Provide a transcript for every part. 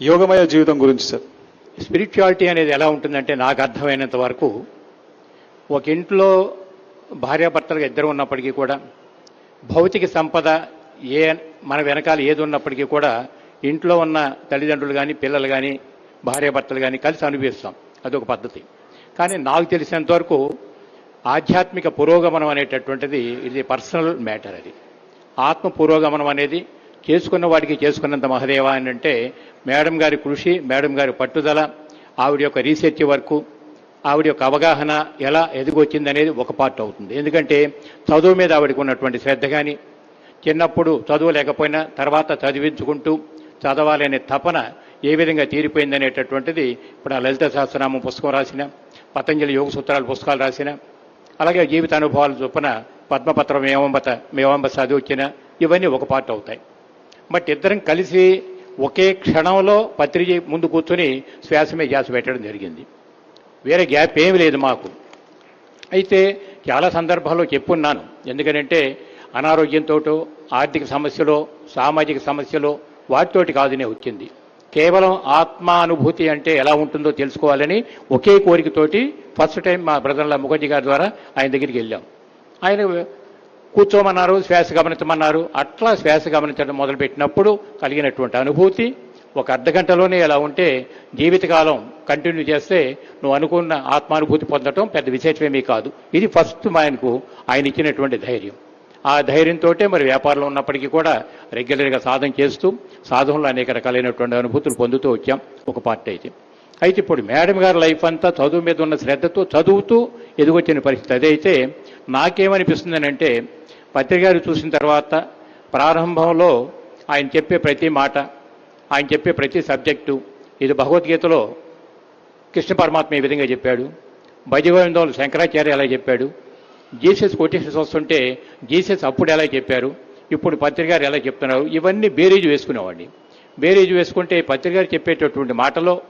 యోగమయ జీవితం గురించి sir. Spirituality అనేది ఎలా ఉంటుందంటే నాకు అర్థమైనంత వరకు ఒక ఇంట్లో భార్యాభర్తలుగా ఇద్దరు ఉన్నప్పటికీ కూడా భౌతిక సంపద ఏ మన వెనకాల ఏది ఉన్నప్పటికీ కూడా ఇంట్లో ఉన్న తల్లిదండ్రులు కానీ పిల్లలు కానీ భార్యాభర్తలు కానీ కలిసి అనుభవిస్తాం. అదొక పద్ధతి. కానీ నాకు తెలిసినంత వరకు ఆధ్యాత్మిక పురోగమనం అనేటటువంటిది ఇది పర్సనల్ మ్యాటర్ అది. ఆత్మ పురోగమనం అనేది చేసుకున్న వాడికి చేసుకున్నంత మహదేవ అని అంటే మేడం గారి కృషి మేడం గారి పట్టుదల ఆవిడ యొక్క రీసెర్చ్ వర్క్ ఆవిడ యొక్క అవగాహన ఎలా ఎదిగొచ్చింది అనేది ఒక పార్ట్ అవుతుంది. ఎందుకంటే చదువు మీద ఆవిడకు ఉన్నటువంటి శ్రద్ధ కానీ చిన్నప్పుడు చదువు లేకపోయినా తర్వాత చదివించుకుంటూ చదవాలనే తపన ఏ విధంగా తీరిపోయింది అనేటటువంటిది ఇప్పుడు ఆ లలిత సహస్రనామం పుస్తకం రాసిన పతంజలి యోగ సూత్రాల పుస్తకాలు రాసిన అలాగే జీవిత అనుభవాలు చొప్పున పద్మపత్రం మేవంబత మేవంబ చదివచ్చిన ఇవన్నీ ఒక పార్ట్ అవుతాయి. బట్ ఇద్దరం కలిసి ఒకే క్షణంలో పత్రిక ముందు కూర్చొని శ్వాస మీద ధ్యాస పెట్టడం జరిగింది. వేరే గ్యాప్ ఏమీ లేదు మాకు. అయితే చాలా సందర్భాల్లో చెప్పున్నాను. ఎందుకంటే అనారోగ్యంతో ఆర్థిక సమస్యలు సామాజిక సమస్యలు వాటితోటి కాదునే వచ్చింది. కేవలం ఆత్మానుభూతి అంటే ఎలా ఉంటుందో తెలుసుకోవాలని ఒకే కోరికతోటి ఫస్ట్ టైం మా బ్రదర్ల ముఖర్జీ గారి ద్వారా ఆయన దగ్గరికి వెళ్ళాం. ఆయన కూర్చోమన్నారు శ్వాస గమనించమన్నారు. అట్లా శ్వాస గమనించడం మొదలుపెట్టినప్పుడు కలిగినటువంటి అనుభూతి ఒక అర్ధ గంటలోనే ఎలా ఉంటే జీవితకాలం కంటిన్యూ చేస్తే నువ్వు అనుకున్న ఆత్మానుభూతి పొందడం పెద్ద విశేషమేమీ కాదు. ఇది ఫస్ట్ ఆయనకు ఆయన ఇచ్చినటువంటి ధైర్యం. ఆ ధైర్యంతో మరి వ్యాపారంలో ఉన్నప్పటికీ కూడా రెగ్యులర్గా సాధన చేస్తూ సాధనలో అనేక రకాలైనటువంటి అనుభూతులు పొందుతూ వచ్చాం. ఒక పార్ట్ అయితే. అయితే ఇప్పుడు మేడం గారి లైఫ్ అంతా చదువు మీద ఉన్న శ్రద్ధతో చదువుతూ ఎదుగొచ్చిన పరిస్థితి అదైతే నాకేమనిపిస్తుందనంటే అంటే పత్రికారు చూసిన తర్వాత ప్రారంభంలో ఆయన చెప్పే ప్రతి మాట ఆయన చెప్పే ప్రతి సబ్జెక్టు ఇది భగవద్గీతలో కృష్ణ పరమాత్మ ఈ విధంగా చెప్పాడు. భజగోవిందంలో శంకరాచార్య ఎలా చెప్పాడు. జీసస్ కొటేషన్స్ వస్తుంటే జీసస్ అప్పుడు ఎలా చెప్పారు. ఇప్పుడు పత్రికారు ఎలా చెప్తున్నారు. ఇవన్నీ బేరేజ్ వేసుకునేవాడిని. బేరీజు వేసుకుంటే పత్రికారు చెప్పేటటువంటి మాటలో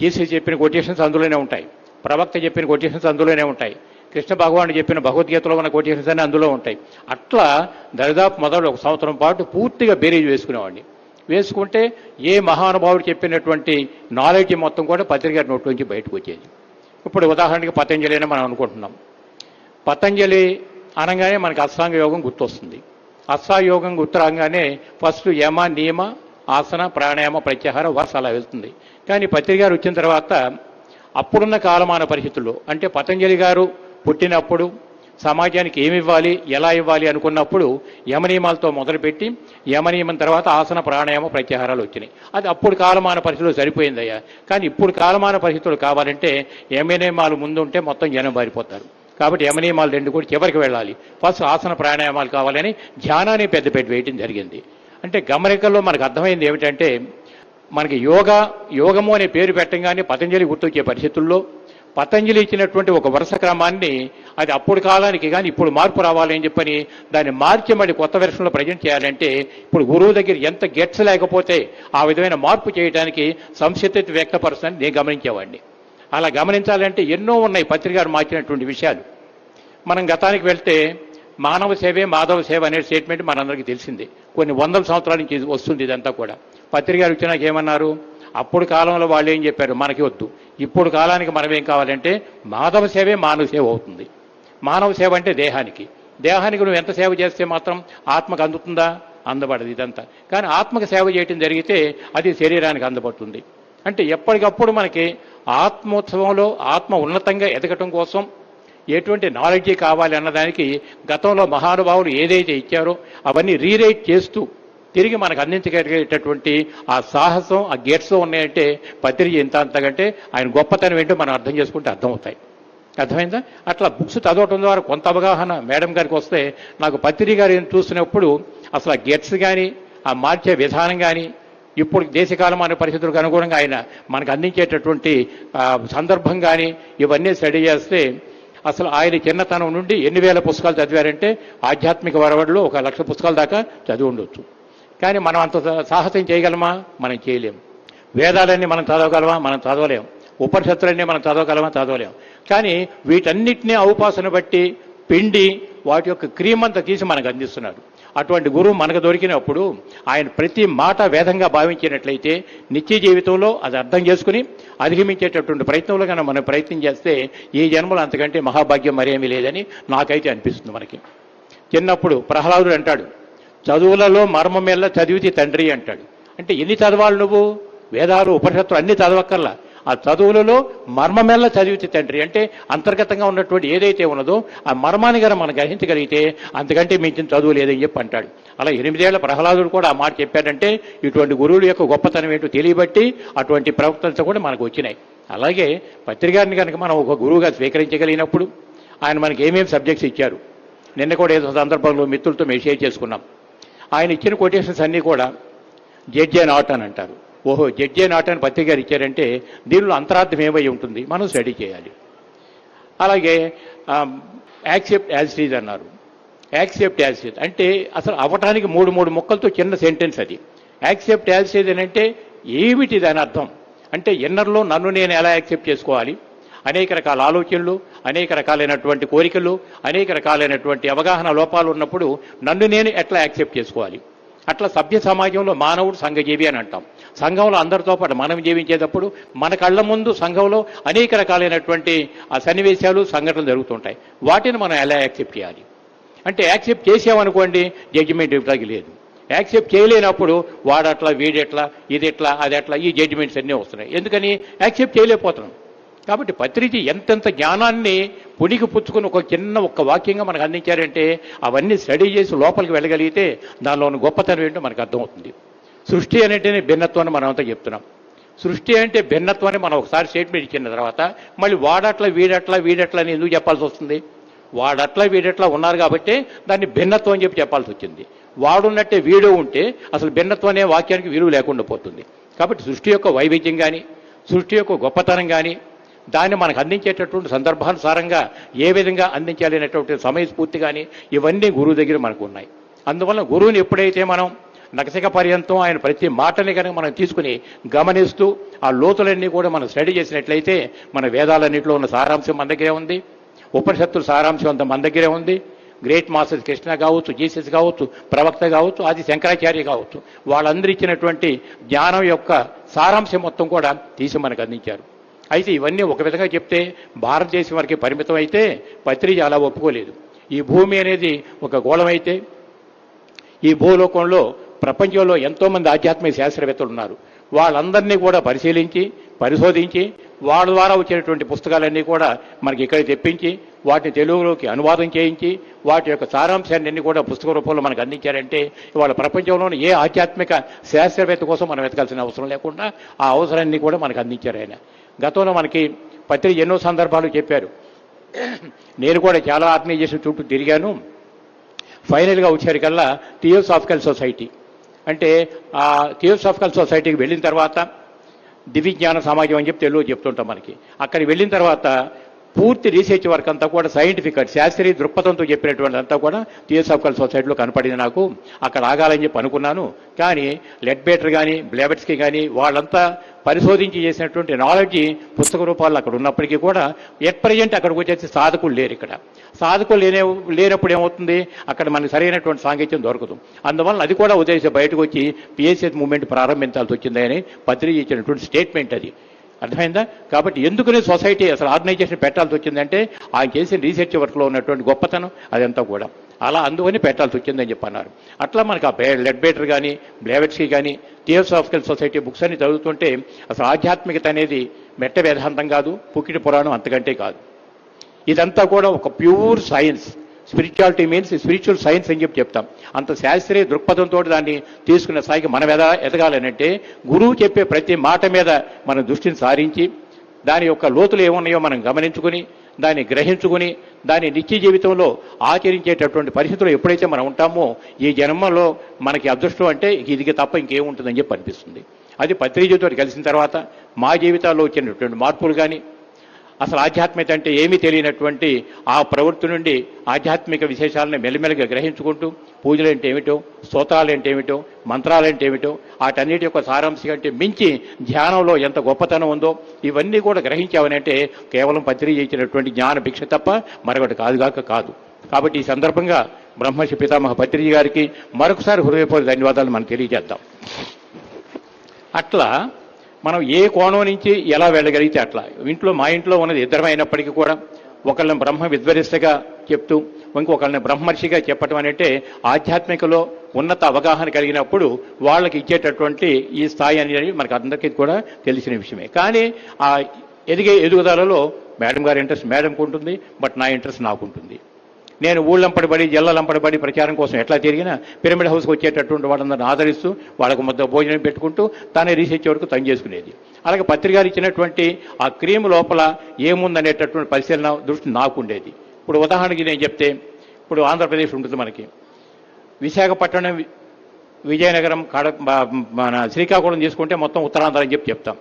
జీసీ చెప్పిన కొటేషన్స్ అందులోనే ఉంటాయి. ప్రవక్త చెప్పిన కొటేషన్స్ అందులోనే ఉంటాయి. కృష్ణ భగవానుడు చెప్పిన భగవద్గీతలో ఉన్న కొటేషన్స్ అన్నీ అందులో ఉంటాయి. అట్లా దరిదాపు మొదలు ఒక సంవత్సరం పాటు పూర్తిగా బేరీజ్ వేసుకునేవాడిని. వేసుకుంటే ఏ మహానుభావుడు చెప్పినటువంటి నాలెడ్జ్ మొత్తం కూడా పత్రిక నోట్ నుంచి బయటకు వచ్చేది. ఇప్పుడు ఉదాహరణకి పతంజలి అని మనం అనుకుంటున్నాం. పతంజలి అనగానే మనకి అష్టాంగ యోగం గుర్తొస్తుంది. అష్టాయోగం యోగం గుర్తురాగానే ఫస్ట్ యమ నియమ ఆసన ప్రాణాయామ ప్రత్యాహారం వరుస అలా వెళ్తుంది. కానీ పత్రి గారు వచ్చిన తర్వాత అప్పుడున్న కాలమాన పరిస్థితుల్లో అంటే పతంజలి గారు పుట్టినప్పుడు సమాజానికి ఏమి ఇవ్వాలి ఎలా ఇవ్వాలి అనుకున్నప్పుడు యమనియమాలతో మొదలుపెట్టి యమనియమం తర్వాత ఆసన ప్రాణాయామ ప్రత్యాహారాలు వచ్చినాయి. అది అప్పుడు కాలమాన పరిస్థితులు సరిపోయిందయ్యా. కానీ ఇప్పుడు కాలమాన పరిస్థితులు కావాలంటే యమనియమాలు ముందుంటే మొత్తం జనం బారిపోతారు కాబట్టి యమనియమాలు రెండు కూడా చివరికి వెళ్ళాలి. ఫస్ట్ ఆసన ప్రాణాయామాలు కావాలని ధ్యానాన్ని పెద్దపెట్టి వేయటం జరిగింది. అంటే గమనికల్లో మనకు అర్థమైంది ఏమిటంటే మనకి యోగా యోగము అనే పేరు పెట్టంగానే పతంజలి గుర్తొచ్చే పరిస్థితుల్లో పతంజలి ఇచ్చినటువంటి ఒక వరుస క్రమాన్ని అది అప్పుడు కాలానికి కానీ ఇప్పుడు మార్పు రావాలి అని చెప్పని దాన్ని మార్చి మళ్ళీ కొత్త వెర్షన్లో ప్రజెంట్ చేయాలంటే ఇప్పుడు గురువు దగ్గర ఎంత గెట్స్ లేకపోతే ఆ విధమైన మార్పు చేయడానికి సంసిద్ధత వ్యక్తపరుస్తుందని నేను గమనించేవాడిని. అలా గమనించాలంటే ఎన్నో ఉన్నాయి పత్రికారు మార్చినటువంటి విషయాలు. మనం గతానికి వెళ్తే మానవ సేవే మాధవ సేవ అనే స్టేట్మెంట్ మనందరికీ తెలిసింది. కొన్ని వందల సంవత్సరాల నుంచి వస్తుంది ఇదంతా కూడా. పత్రిక వచ్చినాక ఏమన్నారు? అప్పుడు కాలంలో వాళ్ళు ఏం చెప్పారు? మనకి వద్దు. ఇప్పుడు కాలానికి మనం ఏం కావాలంటే మాధవ సేవే మానవ సేవ అవుతుంది. మానవ సేవ అంటే దేహానికి. దేహానికి నువ్వు ఎంత సేవ చేస్తే మాత్రం ఆత్మకు అందుతుందా? అందబడదు ఇదంతా. కానీ ఆత్మకు సేవ చేయటం జరిగితే అది శరీరానికి అందబడుతుంది. అంటే ఎప్పటికప్పుడు మనకి ఆత్మోత్సవంలో ఆత్మ ఉన్నతంగా ఎదగటం కోసం ఎటువంటి నాలెడ్జ్ కావాలి అన్నదానికి గతంలో మహానుభావులు ఏదైతే ఇచ్చారో అవన్నీ రీరైట్ చేస్తూ తిరిగి మనకు అందించగలిగేటటువంటి ఆ సాహసం ఆ గేట్స్ ఉన్నాయంటే పత్రిక ఎంత అంతకంటే ఆయన గొప్పతనం ఏంటో మనం అర్థం చేసుకుంటే అర్థమవుతాయి. అర్థమైందా? అట్లా బుక్స్ చదవటం ద్వారా కొంత అవగాహన మేడం గారికి వస్తే నాకు పత్రిక గారు చూసినప్పుడు అసలు ఆ గేట్స్ కానీ ఆ మార్చే విధానం కానీ ఇప్పుడు దేశకాలమాన పరిస్థితులకు అనుగుణంగా ఆయన మనకు అందించేటటువంటి సందర్భం కానీ ఇవన్నీ స్టడీ చేస్తే అసలు ఆయన చిన్నతనం నుండి ఎన్ని వేల పుస్తకాలు చదివారంటే ఆధ్యాత్మిక వరవడిలో ఒక లక్ష పుస్తకాల దాకా చదివి ఉండొచ్చు. కానీ మనం అంత సాహసం చేయగలమా? మనం చేయలేం. వేదాలన్నీ మనం చదవగలమా? మనం చదవలేం. ఉపనిషత్తులన్నీ మనం చదవగలమా? చదవలేం. కానీ వీటన్నిటినీ అవపాసన బట్టి పిండి వాటి యొక్క క్రీమంత తీసి మనకు అందిస్తున్నాడు అటువంటి గురువు మనకు దొరికినప్పుడు ఆయన ప్రతి మాట వేదంగా భావించినట్లయితే నిత్య జీవితంలో అది అర్థం చేసుకుని అధిగమించేటటువంటి ప్రయత్నంలో కనుక మనం ప్రయత్నం చేస్తే ఈ జన్మలో అంతకంటే మహాభాగ్యం మరేమీ లేదని నాకైతే అనిపిస్తుంది మనకి. చిన్నప్పుడు ప్రహ్లాదుడు అంటాడు చదువులలో మర్మమేళ్ళ చదివితే తండ్రి అంటాడు. అంటే ఎన్ని చదవాలి నువ్వు? వేదాలు ఉపనిషత్తులు అన్ని చదవక్కర్లా. ఆ చదువులలో మర్మమెల్ల చదివితే తండ్రి అంటే అంతర్గతంగా ఉన్నటువంటి ఏదైతే ఉన్నదో ఆ మర్మాన్ని గారు మనం గ్రహించగలిగితే అంతకంటే మించిన చదువు లేదని చెప్పి అంటాడు. అలా ఎనిమిదేళ్ళ ప్రహ్లాదుడు కూడా ఆ మాట చెప్పాడంటే ఇటువంటి గురువుల యొక్క గొప్పతనం ఏంటో తెలియబట్టి అటువంటి ప్రవక్తలతో కూడా మనకు వచ్చినాయి. అలాగే పత్రికారిని కనుక మనం ఒక గురువుగా స్వీకరించగలిగినప్పుడు ఆయన మనకి ఏమేమి సబ్జెక్ట్స్ ఇచ్చారు? నిన్న కూడా ఏదో సందర్భంలో మిత్రులతో మేము షేర్ చేసుకున్నాం. ఆయన ఇచ్చిన కొటేషన్స్ అన్నీ కూడా జడ్జే నాట్ అని అంటారు. ఓహో జడ్జే నాట్ అని పత్రిక గారు ఇచ్చారంటే దీనిలో అంతరార్థం ఏమై ఉంటుంది? మనం స్టడీ చేయాలి. అలాగే యాక్సెప్ట్ యాజ్ ఈజ్ అన్నారు. Accept as is. అంటే అసలు అవ్వటానికి మూడు మూడు ముక్కలతో చిన్న సెంటెన్స్ అది. యాక్సెప్ట్ యాజ్ ఈజ్ అని అంటే ఏమిటి దాని అర్థం? అంటే ఎన్నర్లో నన్ను నేను ఎలా యాక్సెప్ట్ చేసుకోవాలి? అనేక రకాల ఆలోచనలు అనేక రకాలైనటువంటి కోరికలు అనేక రకాలైనటువంటి అవగాహన లోపాలు ఉన్నప్పుడు నన్ను నేను ఎట్లా యాక్సెప్ట్ చేసుకోవాలి? అట్లా సభ్య సమాజంలో మానవుడు సంఘజీవి అని అంటాం. సంఘంలో అందరితో పాటు మనం జీవించేటప్పుడు మన కళ్ళ ముందు సంఘంలో అనేక రకాలైనటువంటి ఆ సన్నివేశాలు సంఘటనలు జరుగుతుంటాయి. వాటిని మనం ఎలా యాక్సెప్ట్ చేయాలి? అంటే యాక్సెప్ట్ చేసామనుకోండి జడ్జిమెంట్ ఇవ్వడానికి లేదు. యాక్సెప్ట్ చేయలేనప్పుడు వాడట్లా వీడెట్లా ఇది ఎట్లా అది ఎట్లా ఈ జడ్జిమెంట్స్ అన్నీ వస్తున్నాయి. ఎందుకని? యాక్సెప్ట్ చేయలేకపోతున్నాం. కాబట్టి పత్రిజీ ఎంతెంత జ్ఞానాన్ని పుడికి పుచ్చుకుని ఒక చిన్న ఒక్క వాక్యంగా మనకు అందించారంటే అవన్నీ స్టడీ చేసి లోపలికి వెళ్ళగలిగితే దానిలోని గొప్పతనం ఏంటో మనకు అర్థమవుతుంది. సృష్టి అనేటినే భిన్నత్వాన్ని మనం అంతా చెప్తున్నాం. సృష్టి అంటే భిన్నత్వాన్ని మనం ఒకసారి స్టేట్మెంట్ ఇచ్చిన తర్వాత మళ్ళీ వాడట్లా వీడట్లా వీడట్లా అని ఎందుకు చెప్పాల్సి వస్తుంది? వాడట్లా వీడట్లా ఉన్నారు కాబట్టి దాన్ని భిన్నత్వం అని చెప్పి చెప్పాల్సి వచ్చింది. వాడున్నట్టే వీడు ఉంటే అసలు భిన్నత్వం అనే వాక్యానికి విలువ లేకుండా పోతుంది. కాబట్టి సృష్టి యొక్క వైవిధ్యం కానీ సృష్టి యొక్క గొప్పతనం కానీ దాన్ని మనకు అందించేటటువంటి సందర్భానుసారంగా ఏ విధంగా అందించాలి అనేటువంటి సమయస్ఫూర్తి కానీ ఇవన్నీ గురువు దగ్గర మనకు ఉన్నాయి. అందువల్ల గురువుని ఎప్పుడైతే మనం నకసిక పర్యంతం ఆయన ప్రతి మాటని కనుక మనం తీసుకుని గమనిస్తూ ఆ లోతులన్నీ కూడా మనం స్టడీ చేసినట్లయితే మన వేదాలన్నింటిలో ఉన్న సారాంశం మన దగ్గరే ఉంది. ఉపనిషత్తుల సారాంశం అంత మన దగ్గరే ఉంది. గ్రేట్ మాస్టర్స్ కృష్ణ కావచ్చు జీసస్ కావచ్చు ప్రవక్త కావచ్చు ఆది శంకరాచార్య కావచ్చు. వాళ్ళందరూ ఇచ్చినటువంటి జ్ఞానం యొక్క సారాంశం మొత్తం కూడా తీసి మనకు అందించారు. అయితే ఇవన్నీ ఒక విధంగా చెప్తే భారతదేశం వారికి పరిమితం అయితే పత్రిక అలా ఒప్పుకోలేదు. ఈ భూమి అనేది ఒక గోళమైతే ఈ భూలోకంలో ప్రపంచంలో ఎంతోమంది ఆధ్యాత్మిక శాస్త్రవేత్తలు ఉన్నారు. వాళ్ళందరినీ కూడా పరిశీలించి పరిశోధించి వాళ్ళ ద్వారా వచ్చినటువంటి పుస్తకాలన్నీ కూడా మనకి ఇక్కడ తెప్పించి వాటిని తెలుగులోకి అనువాదం చేయించి వాటి యొక్క సారాంశాన్ని అన్ని కూడా పుస్తక రూపంలో మనకు అందించారంటే ఇవాళ ప్రపంచంలోని ఏ ఆధ్యాత్మిక శాస్త్రవేత్త కోసం మనం వెతకాల్సిన అవసరం లేకుండా ఆ అవసరాన్ని కూడా మనకు అందించారు ఆయన. గతంలో మనకి పత్రిక ఎన్నో సందర్భాలు చెప్పారు. నేను కూడా చాలా ఆర్గనైజేషన్ చుట్టూ తిరిగాను. ఫైనల్గా వచ్చేసరికల్లా థియోసాఫికల్ సొసైటీ. అంటే ఆ థియోసాఫికల్ సొసైటీకి వెళ్ళిన తర్వాత దివ్యజ్ఞాన సమాజం అని చెప్పి తెలుగు చెప్తుంటాం మనకి. అక్కడికి వెళ్ళిన తర్వాత పూర్తి రీసెర్చ్ వర్క్ అంతా కూడా సైంటిఫిక్ శాస్త్రీయ దృక్పథంతో చెప్పినటువంటి అంతా కూడా థియోసాఫికల్ సొసైటీలో కనపడింది నాకు. అక్కడ ఆగాలని చెప్పి అనుకున్నాను. కానీ లెడ్ బేటర్ కానీ బ్లేబెట్స్కి కానీ వాళ్ళంతా పరిశోధించి చేసినటువంటి నాలెడ్జ్ పుస్తక రూపాల్లో అక్కడ ఉన్నప్పటికీ కూడా ఎట్ ప్రజెంట్ అక్కడికి వచ్చేసి సాధకులు లేరు ఇక్కడ. సాధకులు లేనే లేనప్పుడు ఏమవుతుంది? అక్కడ మనకు సరైనటువంటి సాంకేత్యం దొరకదు. అందువల్ల అది కూడా ఉద్దేశం బయటకు వచ్చి పిఎస్ఎస్ మూవ్మెంట్ ప్రారంభించాల్సి వచ్చిందని పత్రిక ఇచ్చినటువంటి స్టేట్మెంట్ అది. అర్థమైందా? కాబట్టి ఎందుకని సొసైటీ అసలు ఆర్గనైజేషన్ పెట్టాల్సి వచ్చిందంటే ఆయన చేసిన రీసెర్చ్ వర్క్లో ఉన్నటువంటి గొప్పతనం అదంతా కూడా. అలా అందుకని పెట్టాల్సి వచ్చిందని చెప్పన్నారు. అట్లా మనకు ఆ లెడ్ బేటర్ కానీ బ్లేవెట్స్కి కానీ థియోసాఫికల్ సొసైటీ బుక్స్ అన్ని చదువుతుంటే అసలు ఆధ్యాత్మికత అనేది మెట్ట వేదాంతం కాదు పుక్కిటి పురాణం అంతకంటే కాదు. ఇదంతా కూడా ఒక pure science. Spirituality means spiritual science అని చెప్పి చెప్తాం. అంత శాస్త్రీయ దృక్పథంతో దాన్ని తీసుకున్న స్థాయికి మనం ఎద ఎదగాలనంటే గురువు చెప్పే ప్రతి మాట మీద మన దృష్టిని సారించి దాని యొక్క లోతులు ఏమున్నాయో మనం గమనించుకుని దాన్ని గ్రహించుకుని దాని నిత్య జీవితంలో ఆచరించేటటువంటి పరిస్థితులు ఎప్పుడైతే మనం ఉంటామో ఈ జన్మలో మనకి అదృష్టం అంటే ఇది తప్ప ఇంకేముంటుందని చెప్పి అనిపిస్తుంది. అది పత్రిజతో కలిసిన తర్వాత మా జీవితాల్లో వచ్చినటువంటి మార్పులు కానీ అసలు ఆధ్యాత్మికత అంటే ఏమీ తెలియనటువంటి ఆ ప్రవృత్తి నుండి ఆధ్యాత్మిక విశేషాలను మెల్లిమెల్లిగా గ్రహించుకుంటూ పూజలు అంటే ఏమిటో స్తోత్రాలు అంటే ఏమిటో మంత్రాలు అంటే ఏమిటో వాటన్నిటి యొక్క సారాంశం కంటే మించి ధ్యానంలో ఎంత గొప్పతనం ఉందో ఇవన్నీ కూడా గ్రహించావనంటే కేవలం పత్రిక ఇచ్చినటువంటి జ్ఞాన భిక్ష తప్ప మరొకటి కాదుగాక కాదు. కాబట్టి ఈ సందర్భంగా బ్రహ్మర్షి పితామహ పత్రిజీ గారికి మరొకసారి హృదయపూర్వక ధన్యవాదాలు మనం తెలియజేద్దాం. అట్లా మనం ఏ కోణం నుంచి ఎలా వెళ్ళగలిగితే అట్లా. ఇంట్లో మా ఇంట్లో ఉన్నది ఇద్దరమైనప్పటికీ కూడా ఒకళ్ళని బ్రహ్మ విద్వరిస్తగా చెప్తూ ఇంకొకళ్ళని బ్రహ్మర్షిగా చెప్పటం అనంటే ఆధ్యాత్మికలో ఉన్నత అవగాహన కలిగినప్పుడు వాళ్ళకి ఇచ్చేటటువంటి ఈ స్థాయి అనేది మనకు అందరికీ కూడా తెలిసిన విషయమే. కానీ ఆ ఎదిగే ఎదుగుదలలో మేడం గారి ఇంట్రెస్ట్ మేడంకు ఉంటుంది బట్ నా ఇంట్రెస్ట్ నాకు ఉంటుంది నేను ఊళ్ళంపడిబడి జిల్లాలంపడిబడి ప్రచారం కోసం ఎట్లా తిరిగినా పిరమిడ్ హౌస్కి వచ్చేటటువంటి వాళ్ళందరిని ఆదరిస్తూ వాళ్ళకు ముద్ద భోజనం పెట్టుకుంటూ తానే రీసెర్చ్ వరకు తను చేసుకునేది. అలాగే పత్రికారు ఇచ్చినటువంటి ఆ క్రీమ్ లోపల ఏముందనేటటువంటి పరిశీలన దృష్టి నాకు ఉండేది ఇప్పుడు ఉదాహరణకి నేను చెప్తే ఇప్పుడు ఆంధ్రప్రదేశ్ ఉంటుంది మనకి. విశాఖపట్నం విజయనగరం కడ మన శ్రీకాకుళం తీసుకుంటే మొత్తం ఉత్తరాంధ్ర అని చెప్పి చెప్తాం.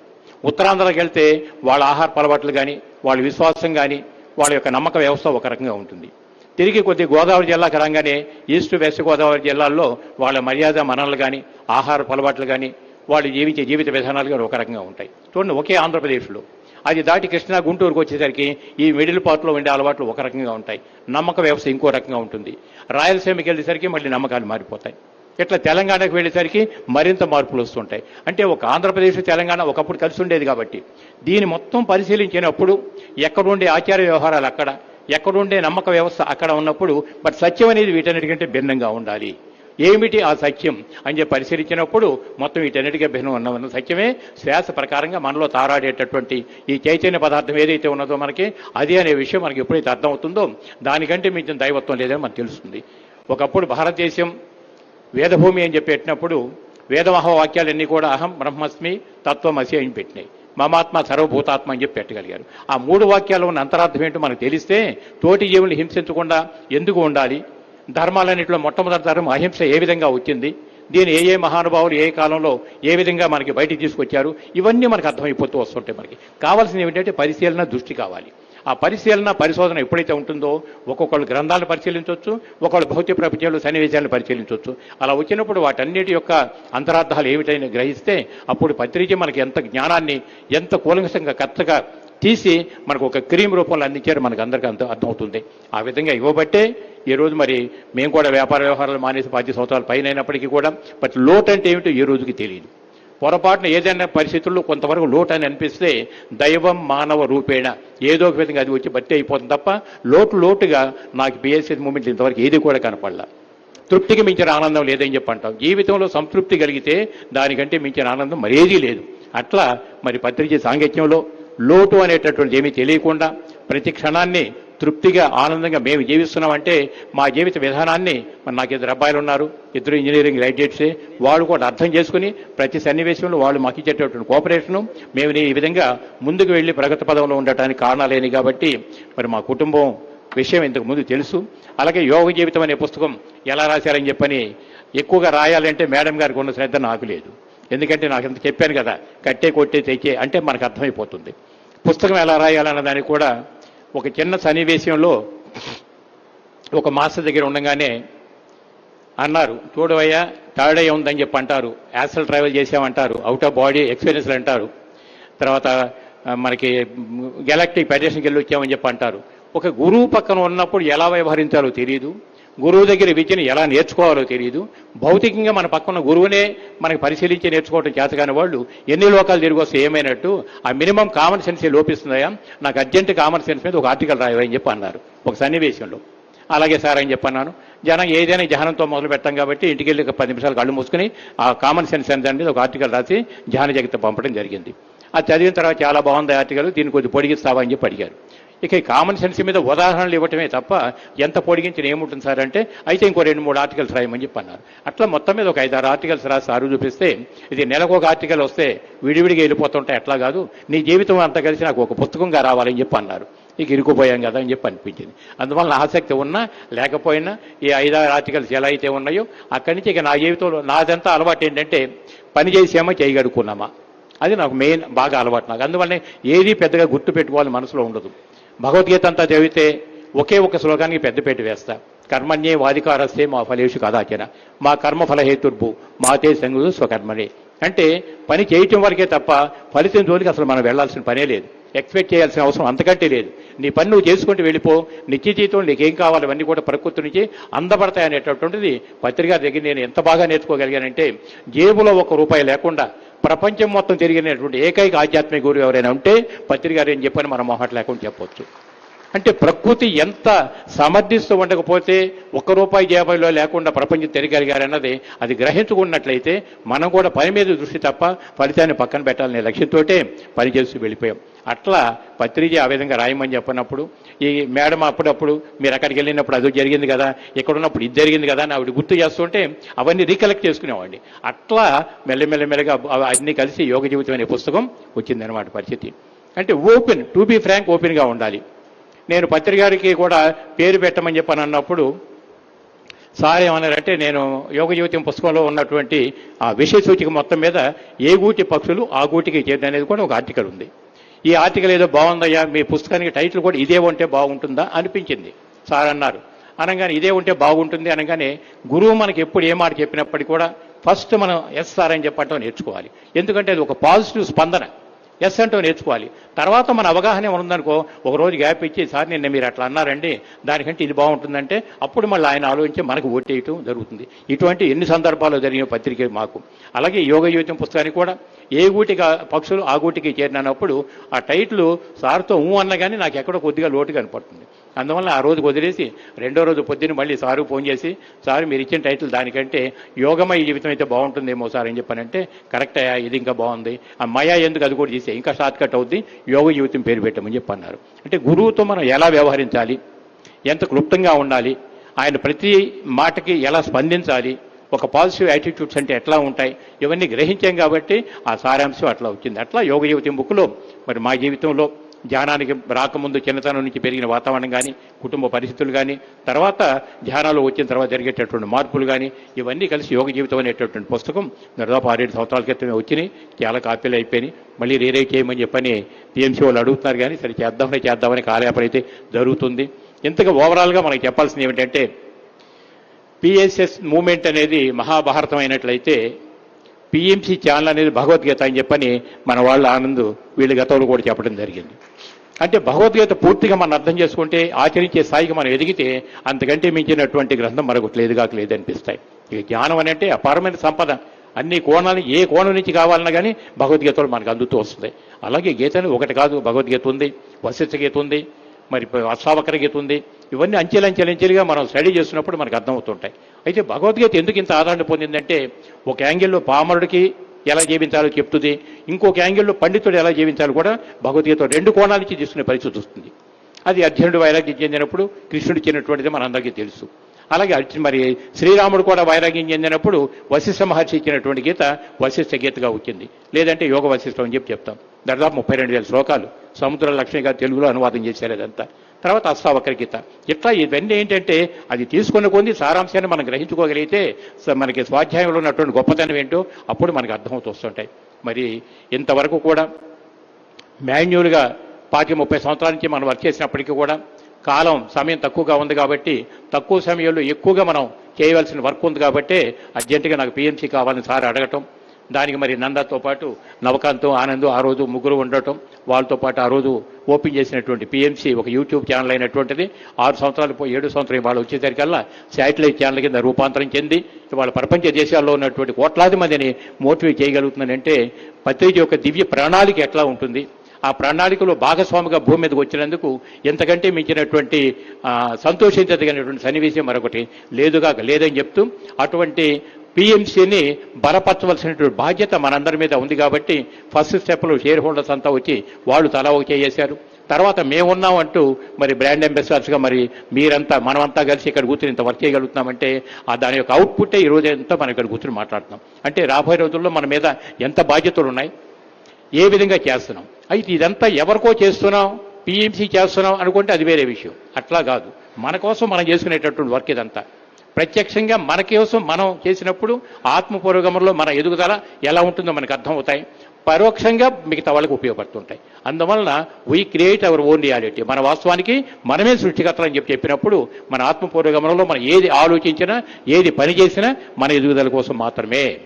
ఉత్తరాంధ్రకి వెళ్తే వాళ్ళ ఆహార అలవాట్లు కానీ వాళ్ళ విశ్వాసం కానీ వాళ్ళ యొక్క నమ్మక వ్యవస్థ ఒక రకంగా ఉంటుంది. తిరిగి కొద్ది గోదావరి జిల్లాకి రాగానే ఈస్ట్ వెస్ట్ గోదావరి జిల్లాల్లో వాళ్ళ మర్యాద మనలు కానీ ఆహార అలవాట్లు కానీ వాళ్ళు జీవించే జీవిత విధానాలు కానీ ఒక రకంగా ఉంటాయి. చూడండి ఒకే ఆంధ్రప్రదేశ్లో. అది దాటి కృష్ణా గుంటూరుకు వచ్చేసరికి ఈ మిడిల్ పార్ట్లో ఉండే అలవాట్లు ఒక రకంగా ఉంటాయి. నమ్మక వ్యవస్థ ఇంకో రకంగా ఉంటుంది. రాయలసీమకి వెళ్ళేసరికి మళ్ళీ నమ్మకాలు మారిపోతాయి. ఇట్లా తెలంగాణకు వెళ్ళేసరికి మరింత మార్పులు వస్తుంటాయి. అంటే ఒక ఆంధ్రప్రదేశ్ తెలంగాణ ఒకప్పుడు కలిసి ఉండేది కాబట్టి దీన్ని మొత్తం పరిశీలించినప్పుడు ఎక్కడుండే ఆచార వ్యవహారాలు అక్కడ ఎక్కడుండే నమ్మక వ్యవస్థ అక్కడ ఉన్నప్పుడు బట్ సత్యం అనేది వీటన్నిటికంటే భిన్నంగా ఉండాలి. ఏమిటి ఆ సత్యం అని చెప్పి పరిశీలించినప్పుడు మొత్తం వీటన్నిటికీ భిన్నం ఉన్న సత్యమే శ్వాస ప్రకారంగా మనలో తారాడేటటువంటి ఈ చైతన్య పదార్థం ఏదైతే ఉన్నదో మనకి అది అనే విషయం మనకి ఎప్పుడైతే అర్థమవుతుందో దానికంటే మించిన దైవత్వం లేదని మనకు తెలుస్తుంది. ఒకప్పుడు భారతదేశం వేదభూమి అని చెప్పి పెట్టినప్పుడు వేదమహావాక్యాలన్నీ కూడా అహం బ్రహ్మస్మి తత్వమసి అని పెట్టినాయి. మమాత్మ సర్వభూతాత్మ అని చెప్పి పెట్టగలిగారు. ఆ మూడు వాక్యాలు ఉన్న అంతరార్థం ఏంటో మనకు తెలిస్తే తోటి జీవుల్ని హింసించకుండా ఎందుకు ఉండాలి? ధర్మాలన్నింటిలో మొట్టమొదటి ధర్మం అహింస ఏ విధంగా వచ్చింది? దీని ఏ ఏ మహానుభావులు ఏ కాలంలో ఏ విధంగా మనకి బయటికి తీసుకొచ్చారు? ఇవన్నీ మనకు అర్థమైపోతూ వస్తుంటాయి మనకి. కావాల్సింది ఏమిటంటే పరిశీలన దృష్టి కావాలి. ఆ పరిశీలన పరిశోధన ఎప్పుడైతే ఉంటుందో ఒక్కొక్కళ్ళు గ్రంథాలను పరిశీలించవచ్చు ఒకళ్ళు భౌతిక ప్రపంచంలో సన్నివేశాలను పరిశీలించవచ్చు అలా వచ్చినప్పుడు వాటన్నిటి యొక్క అంతరార్థాలు ఏమిటని గ్రహిస్తే అప్పుడు పత్రిక మనకి ఎంత జ్ఞానాన్ని ఎంత కూలంకసంగా కచ్చగా తీసి మనకు ఒక క్రీమ్ రూపంలో అందించారు మనకు అందరికీ అంత అర్థమవుతుంది. ఆ విధంగా ఇవ్వబట్టే ఈ రోజు మరి మేము కూడా వ్యాపార వ్యవహారాలు మానేసి పది సంవత్సరాల పైన అయినప్పటికీ కూడా బట్ లోటు అంటే ఏమిటో ఈ రోజుకి తెలియదు. పొరపాటున ఏదైనా పరిస్థితుల్లో కొంతవరకు లోటు అని అనిపిస్తే దైవం మానవ రూపేణ. ఏదో ఒక విధంగా అది వచ్చి బట్టి అయిపోతుంది తప్ప లోటు లోటుగా నాకు బిఎస్సీ మూమెంట్ ఇంతవరకు ఏది కూడా కనపడలా. తృప్తికి మించిన ఆనందం లేదని చెప్పి అంటాం. జీవితంలో సంతృప్తి కలిగితే దానికంటే మించిన ఆనందం మరేదీ లేదు. అట్లా మరి పత్రిక సాంగత్యంలో లోటు అనేటటువంటి ఏమీ తెలియకుండా ప్రతి క్షణాన్ని తృప్తిగా ఆనందంగా మేము జీవిస్తున్నామంటే మా జీవిత విధానాన్ని మరి నాకు ఇద్దరు అబ్బాయిలు ఉన్నారు ఇద్దరు ఇంజనీరింగ్ గ్రాడ్యుయేట్సే వాళ్ళు కూడా అర్థం చేసుకుని ప్రతి సన్నివేశంలో వాళ్ళు మాకు ఇచ్చేటటువంటి కోఆపరేషను మేము ఈ విధంగా ముందుకు వెళ్ళి ప్రగతి పదంలో ఉండటానికి కారణాలేని కాబట్టి మరి మా కుటుంబం విషయం ఇంతకు ముందు తెలుసు. అలాగే యోగ జీవితం అనే పుస్తకం ఎలా రాశారని చెప్పని ఎక్కువగా రాయాలంటే మేడం గారికి ఉన్న శ్రద్ధ నాకు లేదు. ఎందుకంటే నాకు ఇంత చెప్పాను కదా కట్టే కొట్టే తెచ్చే అంటే మనకు అర్థమైపోతుంది. పుస్తకం ఎలా రాయాలన్న దానికి కూడా ఒక చిన్న సన్నివేశంలో ఒక మాస్టర్ దగ్గర ఉండగానే అన్నారు చూడవయ్యా థర్డ్ అయ్యే ఉందని చెప్పి అంటారు. యాసల్ ట్రావెల్ చేసామంటారు అవుట్ ఆఫ్ బాడీ ఎక్స్పీరియన్స్లు అంటారు. తర్వాత మనకి గెలాక్టిక్ ఫెడరేషన్కి వెళ్ళి వచ్చామని చెప్పి అంటారు. ఒక గురువు పక్కన ఉన్నప్పుడు ఎలా వ్యవహరించాలో తెలియదు గురువు దగ్గర విద్యను ఎలా నేర్చుకోవాలో తెలియదు భౌతికంగా మన పక్కన గురువునే మనకి పరిశీలించి నేర్చుకోవడం చేతకాని వాళ్ళు ఎన్ని లోకాలు తిరిగి వస్తే ఏమైనట్టు ఆ మినిమం కామన్ సెన్స్ లోపిస్తుందయా నాకు అర్జెంట్ కామన్ సెన్స్ మీద ఒక ఆర్టికల్ రాయవని చెప్పి అన్నారు. ఒక సన్నివేశంలో. అలాగే సార్ అని చెప్పన్నాను జనం ఏదైనా ధ్యానంతో మొదలు పెట్టాం కాబట్టి ఇంటికి వెళ్ళి ఒక పది నిమిషాలు కళ్ళు మూసుకుని ఆ కామన్ సెన్స్ అనేది దాని మీద ఒక ఆర్టికల్ రాసి ధ్యాన జగత పంపడం జరిగింది. అది చదివిన తర్వాత చాలా బాగుంది ఆర్టికల్. దీన్ని కొద్దిగా పొడిగిస్తావా అని చెప్పి అడిగారు. ఇక ఈ కామన్ సెన్స్ మీద ఉదాహరణలు ఇవ్వటమే తప్ప ఎంత పొడిగించిన ఏముంటుంది సార్ అంటే అయితే ఇంకో రెండు మూడు ఆర్టికల్స్ రాయమని చెప్పి అన్నారు అట్లా మొత్తం మీద ఒక ఐదారు ఆర్టికల్స్ రాసి సారు చూపిస్తే ఇది నెలకు ఒక ఆర్టికల్ వస్తే విడివిడిగా వెళ్ళిపోతుంటే ఎట్లా కాదు. నీ జీవితం అంతా కలిసి నాకు ఒక పుస్తకంగా రావాలని చెప్పి అన్నారు. ఇక ఇరుకుపోయాం కదా అని చెప్పి అనిపించింది. అందువల్ల ఆసక్తి ఉన్నా లేకపోయినా ఈ ఐదారు ఆర్టికల్స్ ఎలా అయితే ఉన్నాయో అక్కడి నుంచి ఇక నా జీవితంలో నాదంతా అలవాటు ఏంటంటే పని చేసామా చేయగడుకున్నామా అది నాకు మెయిన్ బాగా అలవాటు నాకు. అందువల్లనే ఏది పెద్దగా గుర్తు పెట్టుకోవాలి మనసులో ఉండదు. భగవద్గీత అంతా చదివితే ఒకే ఒక శ్లోకానికి పెద్దపేట వేస్తా. కర్మణ్యే వాధికారస్తే మా ఫలేషు కదాచన. మా కర్మ ఫలహేతుర్భు మాతే సంగుదు స్వకర్మనే అంటే పని చేయటం వరకే తప్ప ఫలితం జోలికి అసలు మనం వెళ్ళాల్సిన పనే లేదు. ఎక్స్పెక్ట్ చేయాల్సిన అవసరం అంతకంటే లేదు. నీ పని నువ్వు చేసుకుంటూ వెళ్ళిపో నిత్య జీవితంలో నీకేం కావాలి అవన్నీ కూడా ప్రకృతి నుంచి అందబడతాయి అనేటటువంటిది పత్రిక దగ్గర నేను ఎంత బాగా నేర్చుకోగలిగానంటే జేబులో ఒక రూపాయి లేకుండా ప్రపంచం మొత్తం తిరిగినటువంటి ఏకైక ఆధ్యాత్మిక గురువు ఎవరైనా ఉంటే పత్రిక గారు ఏం చెప్పని మనం మొహట్ లేకుండా చెప్పొచ్చు. అంటే ప్రకృతి ఎంత సమర్థిస్తూ ఉండకపోతే ఒక్క రూపాయి జేబులో లేకుండా ప్రపంచం తిరగలిగారన్నది అది గ్రహించుకున్నట్లయితే మనం కూడా పని మీద దృష్టి తప్ప ఫలితాన్ని పక్కన పెట్టాలనే లక్ష్యంతో పనిచేస్తూ వెళ్ళిపోయాం. అట్లా పత్రిక ఆ విధంగా రాయమని చెప్పినప్పుడు ఈ మేడం అప్పుడప్పుడు మీరు అక్కడికి వెళ్ళినప్పుడు అది జరిగింది కదా ఇక్కడ ఉన్నప్పుడు ఇది జరిగింది కదా అని ఆవిడ గుర్తు చేస్తుంటే అవన్నీ రీకలెక్ట్ చేసుకునేవాడిని. అట్లా మెల్లమెల్లమెల్లగా అన్నీ కలిసి యోగ జీవితం అనే పుస్తకం వచ్చిందనమాట పరిస్థితి. అంటే ఓపెన్ టు బీ ఫ్రాంక్ ఓపెన్గా ఉండాలి. నేను పత్రికారికి కూడా పేరు పెట్టమని చెప్పని అన్నప్పుడు సార్ ఏమన్నారంటే నేను యోగ జీవితం పుస్తకంలో ఉన్నటువంటి ఆ విషయ సూచిక మొత్తం మీద ఏ గూటి పక్షులు ఆ గూటికి చేరిన అనేది కూడా ఒక ఆర్టికల్ ఉంది. ఈ ఆర్టికల్ ఏదో బాగుందయ్యా మీ పుస్తకానికి టైటిల్ కూడా ఇదే ఉంటే బాగుంటుందా అనిపించింది. సార్ అన్నారు. అనగానే ఇదే ఉంటే బాగుంటుంది అనగానే గురువు మనకి ఎప్పుడు ఏ మాట చెప్పినప్పటికీ కూడా ఫస్ట్ మనం ఎస్ సార్ అని చెప్పటం నేర్చుకోవాలి. ఎందుకంటే అది ఒక పాజిటివ్ స్పందన. ఎస్ అంటూ నేర్చుకోవాలి. తర్వాత మన అవగాహన ఉందనుకో ఒక రోజు గ్యాప్ ఇచ్చి సార్ నిన్న మీరు అట్లా అన్నారండి దానికంటే ఇది బాగుంటుందంటే అప్పుడు మళ్ళీ ఆయన ఆలోచించి మనకు ఓటేయటం జరుగుతుంది. ఇటువంటి ఎన్ని సందర్భాలు జరిగిన పత్రిక మాకు. అలాగే యోగ జీవితం పుస్తకానికి కూడా ఏ గూటికి ఆ పక్షులు ఆ గూటికి చేరినప్పుడు ఆ టైటిల్ సార్తో ఊ అన్న కానీ నాకు ఎక్కడో కొద్దిగా లోటు కనపడుతుంది అందువల్ల ఆ రోజు వదిలేసి రెండో రోజు పొద్దున్న మళ్ళీ సారు ఫోన్ చేసి సారు మీరు ఇచ్చిన టైటిల్ దానికంటే యోగమయ జీవితం అయితే బాగుంటుందేమో సార్ అని చెప్పానంటే కరెక్ట్ అయ్యా ఇది ఇంకా బాగుంది. ఆ మయా ఎందుకు అది కూడా చేసే ఇంకా షార్ట్ కట్ అవుద్ది యోగ జీవితం పేరు పెట్టమని చెప్పి అన్నారు అంటే గురువుతో మనం ఎలా వ్యవహరించాలి? ఎంత క్లుప్తంగా ఉండాలి? ఆయన ప్రతి మాటకి ఎలా స్పందించాలి? ఒక పాజిటివ్ యాటిట్యూడ్స్ అంటే ఎట్లా ఉంటాయి? ఇవన్నీ గ్రహించాం కాబట్టి ఆ సారాంశం అట్లా వచ్చింది. అట్లా యోగ జీవితం బుక్లో మరి మా జీవితంలో ధ్యానానికి రాకముందు చిన్నతనం నుంచి పెరిగిన వాతావరణం కానీ కుటుంబ పరిస్థితులు కానీ తర్వాత ధ్యానాలు వచ్చిన తర్వాత జరిగేటటువంటి మార్పులు కానీ ఇవన్నీ కలిసి యోగ జీవితం అనేటటువంటి పుస్తకం దాదాపు ఆరేడు సంవత్సరాల క్రితమే వచ్చినాయి. చాలా కాపీలు అయిపోయినాయి. మళ్ళీ రీరైట్ చేయమని చెప్పని టీఎంసీ వాళ్ళు అడుగుతున్నారు కానీ సరే చేద్దామని చేద్దామని కాలయాపన అయితే జరుగుతుంది. ఇంతగా ఓవరాల్గా మనకి చెప్పాల్సింది ఏమిటంటే పిఎస్ఎస్ మూమెంట్ అనేది మహాభారతం అయినట్లయితే పిఎంసి ఛానల్ అనేది భగవద్గీత అని చెప్పని మన వాళ్ళ ఆనంద్ వీళ్ళ గతంలో కూడా చెప్పడం జరిగింది. అంటే భగవద్గీత పూర్తిగా మనం అర్థం చేసుకుంటే ఆచరించే స్థాయికి మనం ఎదిగితే అంతకంటే మించినటువంటి గ్రంథం మరొకటి లేదు కాక లేదు అనిపిస్తాయి. ఇక జ్ఞానం అని అంటే అపారమైన సంపద. అన్ని కోణాలు ఏ కోణం నుంచి కావాలన్నా కానీ భగవద్గీతలో మనకు అందుతూ వస్తుంది. అలాగే గీతను ఒకటి కాదు భగవద్గీత ఉంది వశిష్ఠ గీత ఉంది మరి అష్టావకర గీత ఉంది ఇవన్నీ అంచెలంచెలంచెలుగా మనం స్టడీ చేస్తున్నప్పుడు మనకు అర్థమవుతుంటాయి. అయితే భగవద్గీత ఎందుకు ఇంత ఆదరణ పొందిందంటే ఒక యాంగిల్లో పామరుడికి ఎలా జీవించాలో చెప్తుంది ఇంకొక యాంగిల్లో పండితుడు ఎలా జీవించాలో కూడా భగవద్గీత రెండు కోణాల నుంచి తీసుకునే పరిస్థితి వస్తుంది. అది అర్జునుడు వైరాగ్యం చెందినప్పుడు కృష్ణుడు చెందినటువంటిది మనందరికీ తెలుసు. అలాగే అర్జున్ మరి శ్రీరాముడు కూడా వైరాగ్యం చెందినప్పుడు వశిష్ఠ మహర్షి ఇచ్చినటువంటి గీత వశిష్ఠ గీతగా వచ్చింది. లేదంటే యోగ వశిష్టం అని చెప్పి చెప్తాం. దాదాపు ముప్పై రెండు వేల శ్లోకాలు. సముద్ర లక్ష్మి గారు తెలుగులో అనువాదం చేశారు అదంతా. తర్వాత అష్టావక్ర గీత. ఇట్లా ఇవన్నీ ఏంటంటే అది తీసుకున్న కొన్ని సారాంశాన్ని మనం గ్రహించుకోగలిగితే మనకి స్వాధ్యాయంలో ఉన్నటువంటి గొప్పతనం ఏంటో అప్పుడు మనకు అర్థమవుతూ వస్తుంటాయి. మరి ఇంతవరకు కూడా మాన్యువల్గా పాతి ముప్పై సంవత్సరాల నుంచి మనం వర్క్ చేసినప్పటికీ కూడా కాలం సమయం తక్కువగా ఉంది కాబట్టి తక్కువ సమయంలో ఎక్కువగా మనం చేయవలసిన వర్క్ ఉంది కాబట్టి అర్జెంటుగా నాకు పిఎంసీ కావాలని సార్ అడగటం దానికి మరి నందాతో పాటు నవకాంతం ఆనందం ఆ రోజు ముగ్గురు ఉండటం వాళ్ళతో పాటు ఆ రోజు ఓపెన్ చేసినటువంటి పిఎంసీ ఒక యూట్యూబ్ ఛానల్ అయినటువంటిది. ఆరు సంవత్సరాలు పోయి ఏడు సంవత్సరం వాళ్ళు వచ్చేసరికల్లా శాటిలైట్ ఛానల్ కింద రూపాంతరం చెంది ఇవాళ ప్రపంచ దేశాల్లో ఉన్నటువంటి కోట్లాది మందిని మోటివేట్ చేయగలుగుతుందంటే పత్రిక యొక్క దివ్య ప్రణాళిక ఎట్లా ఉంటుంది? ఆ ప్రణాళికలో భాగస్వామిగా భూమి మీదకి వచ్చినందుకు ఎంతకంటే మించినటువంటి సంతోషించదగినటువంటి సన్నివేశం మరొకటి. లేదుగా లేదని చెప్తూ అటువంటి పిఎంసీని బలపరచవలసినటువంటి బాధ్యత మనందరి మీద ఉంది కాబట్టి ఫస్ట్ స్టెప్లో షేర్ హోల్డర్స్ అంతా వచ్చి వాళ్ళు తలా ఒక చేశారు తర్వాత మేమున్నాం అంటూ మరి బ్రాండ్ అంబాసిడర్స్గా మరి మీరంతా మనమంతా కలిసి ఇక్కడ కూర్చుని ఇంత వర్క్ చేయగలుగుతున్నామంటే ఆ దాని యొక్క అవుట్పుట్టే ఈ రోజు ఎంతో మనం ఇక్కడ కూర్చుని మాట్లాడుతున్నాం. అంటే రాబోయే రోజుల్లో మన మీద ఎంత బాధ్యతలు ఉన్నాయి? ఏ విధంగా చేస్తున్నాం? అయితే ఇదంతా ఎవరికో చేస్తున్నాం? పిఎంసీ చేస్తున్నాం అనుకుంటే అది వేరే విషయం. అట్లా కాదు. మన కోసం మనం చేసుకునేటటువంటి వర్క్ ఇదంతా. ప్రత్యక్షంగా మన కోసం మనం చేసినప్పుడు ఆత్మపూర్వకంలో మన ఎదుగుదల ఎలా ఉంటుందో మనకు అర్థమవుతాయి. పరోక్షంగా మిగతా వాళ్ళకి ఉపయోగపడుతుంటాయి. అందువలన we create our own reality మన వాస్తవానికి మనమే సృష్టికర్తలు అని చెప్పి చెప్పినప్పుడు మన ఆత్మపూర్వకంలో మనం ఏది ఆలోచించినా ఏది పని చేసినా మన ఎదుగుదల కోసం మాత్రమే.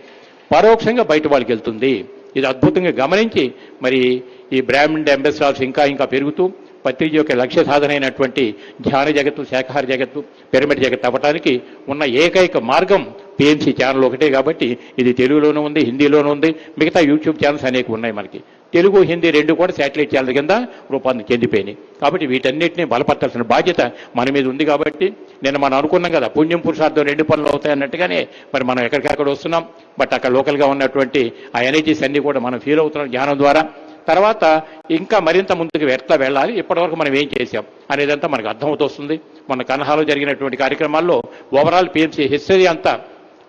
పరోక్షంగా బయట వాళ్ళకి వెళ్తుంది. ఇది అద్భుతంగా గమనించి మరి ఈ బ్రాహ్మణ్ అంబాసిడర్స్ ఇంకా ఇంకా పెరుగుతూ పత్రిజ యొక్క లక్ష్య సాధన అయినటువంటి ధ్యాన జగత్తు శాఖాహార జగత్తు పిరమిడ్ జగత్ అవ్వటానికి ఉన్న ఏకైక మార్గం పిఎంసీ ఛానల్ ఒకటే కాబట్టి ఇది తెలుగులోనూ ఉంది హిందీలోనూ ఉంది. మిగతా యూట్యూబ్ ఛానల్స్ అనేక ఉన్నాయి మనకి. తెలుగు హిందీ రెండు కూడా శాటిలైట్ ఛానల్ కింద రూపాన్ని చెందిపోయినాయి. కాబట్టి వీటన్నిటిని బలపరచాల్సిన బాధ్యత మన మీద ఉంది కాబట్టి నేను మనం అనుకున్నాం కదా పుణ్యం పురుషార్థం రెండు పనులు అవుతాయి అన్నట్టుగానే మరి మనం ఎక్కడికక్కడ వస్తున్నాం. బట్ అక్కడ లోకల్గా ఉన్నటువంటి ఆ ఎనర్జీస్ అన్ని కూడా మనం ఫీల్ అవుతున్నాం జ్ఞానం ద్వారా. తర్వాత ఇంకా మరింత ముందుకు ఎట్లా వెళ్ళాలి? ఇప్పటివరకు మనం ఏం చేశాం? అనేదంతా మనకు అర్థమవుతొస్తుంది. మన కన్హాలో జరిగినటువంటి కార్యక్రమాల్లో ఓవరాల్ పిఎంసీ హిస్టరీ అంతా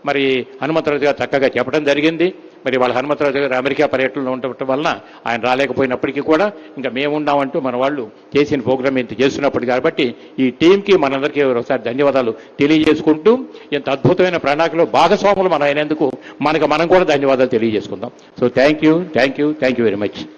మరి హనుమంతరాజు గారు చక్కగా చెప్పడం జరిగింది. మరి వాళ్ళ హనుమంతరాజు గారు అమెరికా పర్యటనలో ఉండటం వలన ఆయన రాలేకపోయినప్పటికీ కూడా ఇంకా మేమున్నామంటూ మన వాళ్ళు చేసిన ప్రోగ్రామ్ ఇంత చేస్తున్నప్పుడు కాబట్టి ఈ టీంకి మనందరికీ ఒకసారి ధన్యవాదాలు తెలియజేసుకుంటూ ఇంత అద్భుతమైన ప్రణాళికలో భాగస్వాములు మనం అయినందుకు మనకు మనం కూడా ధన్యవాదాలు తెలియజేసుకుందాం. So thank you thank you thank you very much